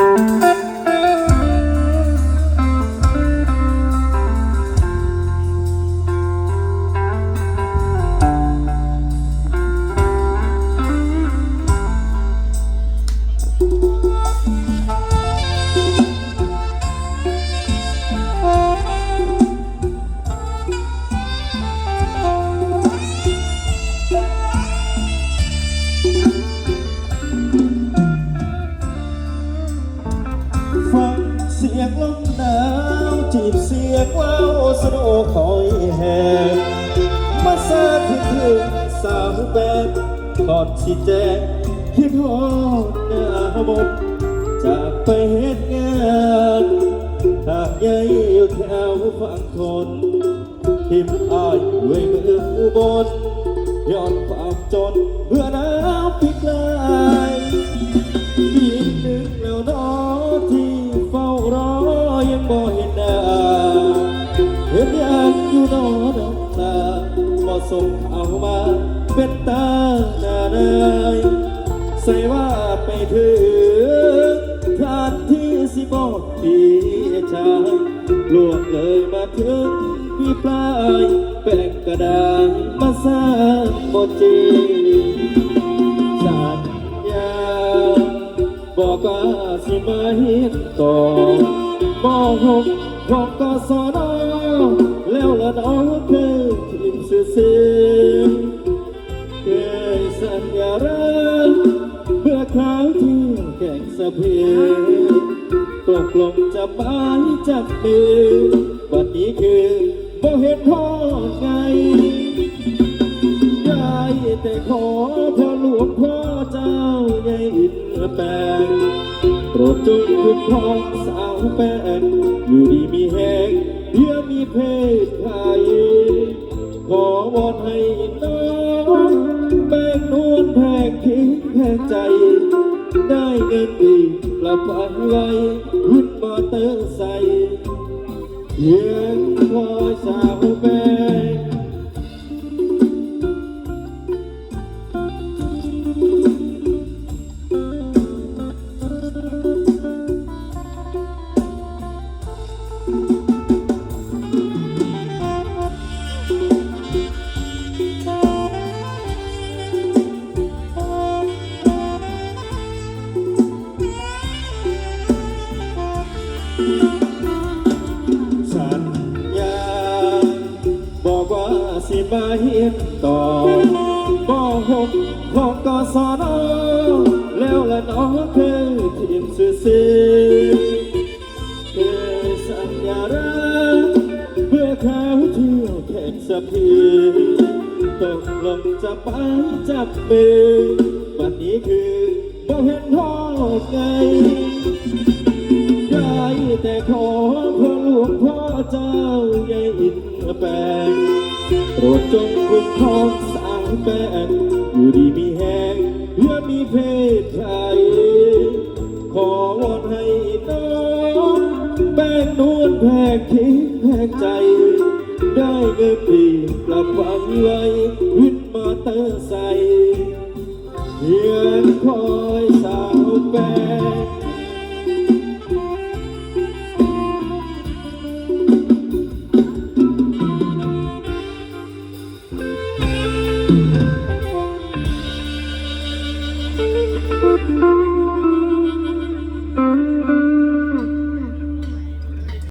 Música สียงลมหนาวจีบเสียงว้าวสโนคอยแหงมาซาที่ถึงสาวแบนก่อนสิแจงคิดฮอดหน้าบนจากไปเหตุงานหากยายอยู่แถวฝั่งทนทิมอ้ายด้วยมืออุบลย้อนความจนเพื่อน้ำพิกลายอีกนึงแล้วนอที่ ส่งเอามาเป็นตาหน้าเนยใส่ว่าไปถึงทานที่สิบอกดีใจลวงเลยมาถึงพี่ปลายแป้งกระดานมาสร้างบ่จริงสัญญาบอกว่าสิมาเฮ็ดต่อบ่หกของกสอนแล้วละน้องคือทีม ซื่อๆเคยสัญญารักเมื่อคราวที่แข่งสะเพตกลงจะไปจากมือวันนี้คือบ่เห็นพ่อไงได้แต่ขอพ่อหลวงพ่อเจ้าใหญ่อินแปลงโปรดจงคุ้มครองสาวแป้งอยู่ดีมีแหงเดี๋ยวมีเพศไทย ขอวอนให้น้องแป้งนวลแพกทิ้งแพงใจ ได้เงินดีกลับไปไว้รุ่นมาเติมใส่เพียงคอยสาวแม่ มาเฮ็ดต่อบ่หกของกสนแล้วละน้องคือทีมซื่อๆเคยสัญญารักเพื่อเขาเที่ยวแข่งสะพีตกลงจะไปจับมือวันนี้คือบ่เห็นพ่อไงได้แต่ขอพระหลวงพ่อเจ้าใหญ่อินแปลง โปรดจงคุ้มครองสาวแป้งอยู่ดีมีแหงเพื่อมีเพศไทยขอวอนให้น้องแป้งนวลแพงคิดแพงใจ ได้เงินดีกลับหวังไว้วินมาเตอร์ใสเพีย